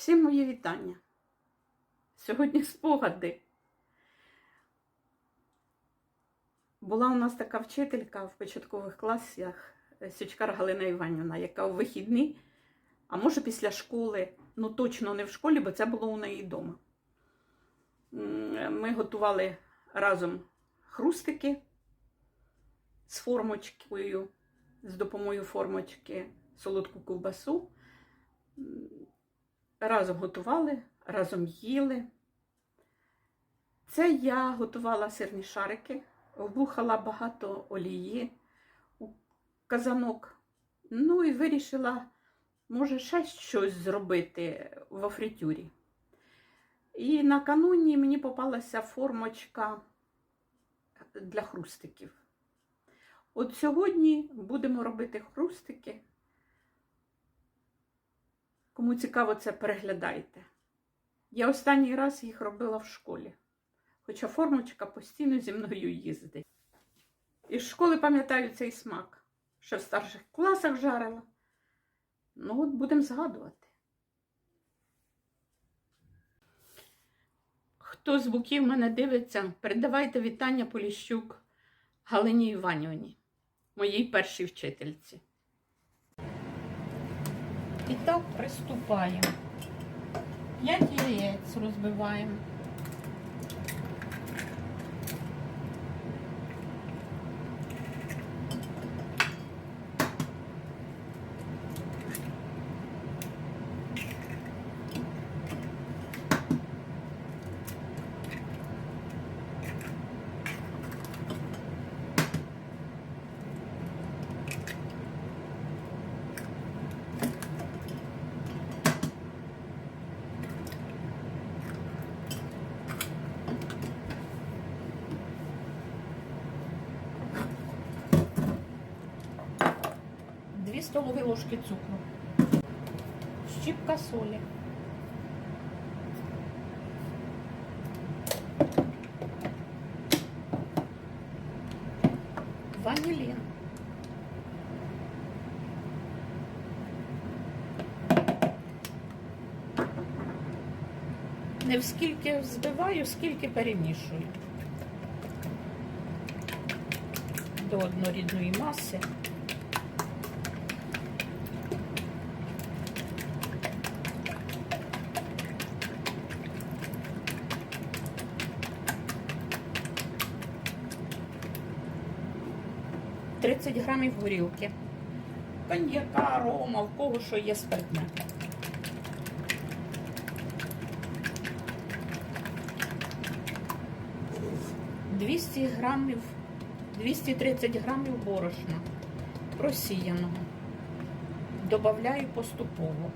Всім мої вітання. Сьогодні спогади. Була у нас така вчителька в початкових класах е, Сючкар Галина Іванівна, яка у вихідні, а може після школи, ну точно не в школі, бо це було у неї вдома. Ми готували разом хрустики з формочкою, з допомогою формочки, солодку ковбасу. Разом готували, разом їли. Це я готувала сирні шарики, вбухала багато олії у казанок. Ну і вирішила, може, ще щось зробити в фритюрі. І накануні мені попалася формочка для хрустиків. От сьогодні будемо робити хрустики. Кому цікаво, це переглядайте. Я останній раз їх робила в школі, хоча формочка постійно зі мною їздить. Із школи пам'ятаю цей смак, ще в старших класах жарила. Ну, от будемо згадувати. Хто з боків мене дивиться, передавайте вітання Поліщук Галині Іванівні, моїй першій вчительці. І так приступаємо. П'ять яєць розбиваємо. Дві столові ложки цукру, щіпка солі. Ванілін. Не скільки взбиваю, скільки перемішую до однорідної маси. Тридцять грамів горілки. Коньяка, рома, в кого що є спиртне. Грамів, 230 грамів борошна просіяного. Добавляю поступово.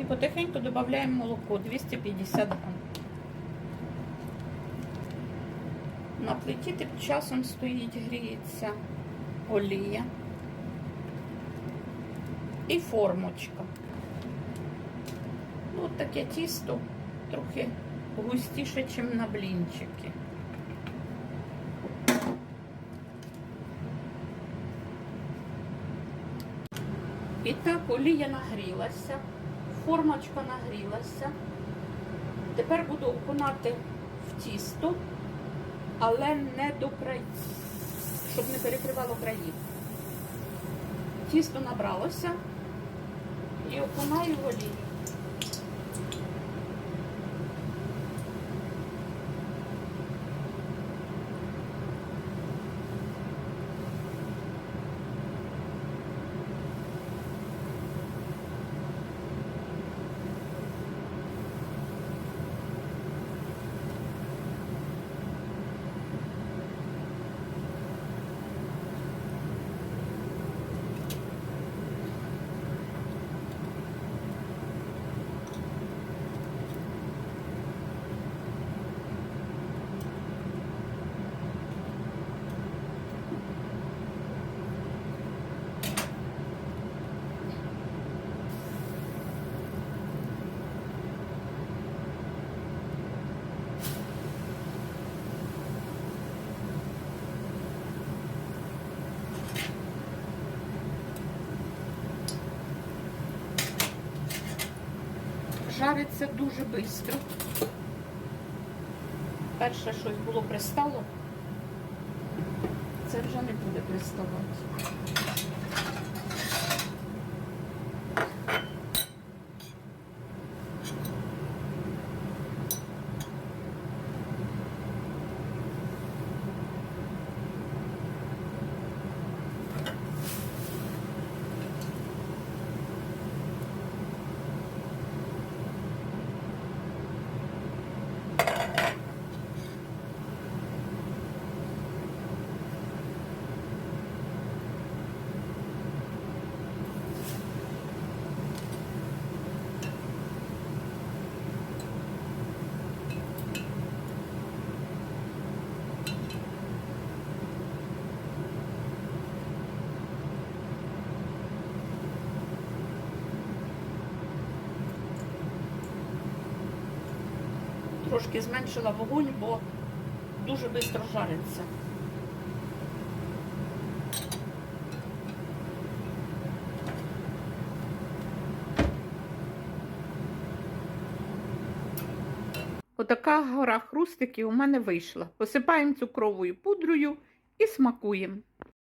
І потихеньку додаємо молоко 250 грам. На плиті тим часом стоїть, гріється олія і формочка. Ну, таке тісто трохи густіше, ніж на блінчики. І так олія нагрілася, формочка нагрілася. Тепер буду окунати в тісто, але не до країв, щоб не перекривало краї. Тісто набралося і окунаю в олію. Жариться дуже швидко. Перше щось було пристало, це вже не буде приставати. Трошки зменшила вогонь, бо дуже швидко жариться. Отака гора хрустиків у мене вийшла. Посипаємо цукровою пудрою і смакуємо.